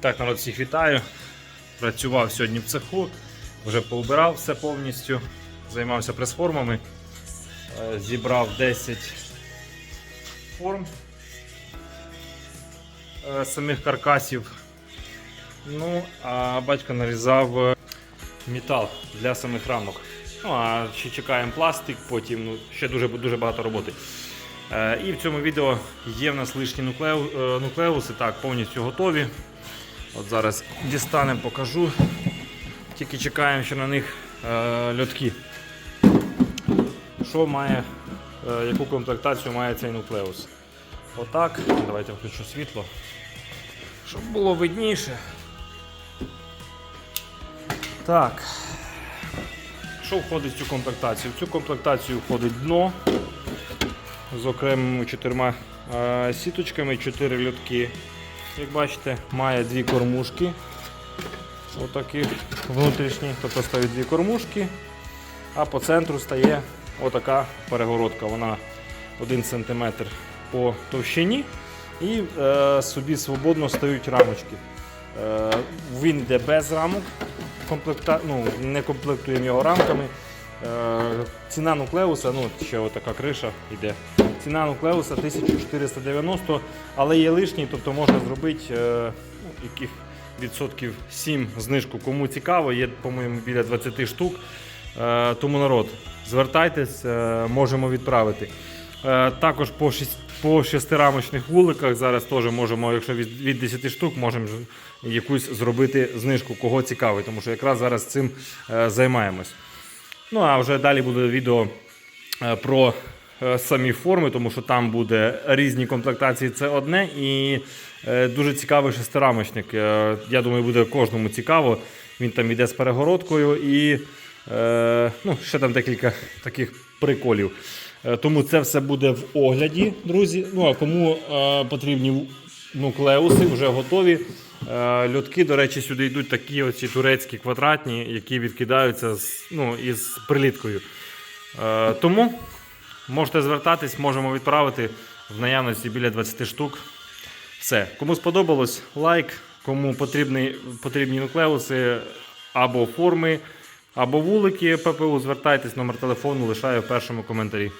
Так, народ, всіх вітаю. Працював сьогодні в цеху, вже поубирав все повністю, займався прес-формами, Е, зібрав 10 форм е, самих каркасів. Ну, а батько нарізав е, метал для самих рамок. Ну, а ще чекаємо пластик, потім ну, ще дуже, дуже багато роботи. І в цьому відео є в нас лишні нуклеу, нуклеуси, так, повністю готові. От зараз дістанемо, покажу. Тільки чекаємо ще на них е, льотки. Що має, е, яку комплектацію має цей нуклеус? Отак. Давайте включу світло, щоб було видніше. Так. Що входить в цю комплектацію? В цю комплектацію входить дно з окремими чотирма е, сіточками, чотири льотки. Як бачите, має дві кормушки. Отакі внутрішні, тобто стоять дві кормушки, а по центру стає отака перегородка. Вона 1 см по товщині і е, собі свободно стають рамочки. Е, він йде без рамок, комплекта... ну, не комплектуємо його рамками. Е, ціна нуклеуса, ну ще отака криша йде. Ціна нуклеуса 1490, але є лишній, тобто можна зробити е, ну, яких відсотків 7 знижку. Кому цікаво, є, по-моєму, біля 20 штук. Е, тому народ, звертайтесь, е, можемо відправити. Також по, по шестирамочних вуликах зараз теж можемо, якщо від, від 10 штук, можемо якусь зробити знижку, кого цікавить, тому що якраз зараз цим займаємось. Ну а вже далі буде відео про самі форми, тому що там буде різні комплектації. Це одне і е, дуже цікавий шестирамочник. Е, Я думаю, буде кожному цікаво. Він там йде з перегородкою і е, ну, ще там декілька таких приколів. Е, Тому це все буде в огляді, друзі. Ну а кому е, потрібні нуклеуси, вже готові. Е, Льотки, до речі, сюди йдуть такі оці турецькі квадратні, які відкидаються з, ну, із приліткою. Е, Тому можете звертатись, можемо відправити в наявності біля 20 штук. Все. Кому сподобалось, лайк. Кому потрібні, потрібні нуклеуси або форми, або вулики ППУ, звертайтесь, номер телефону лишаю в першому коментарі.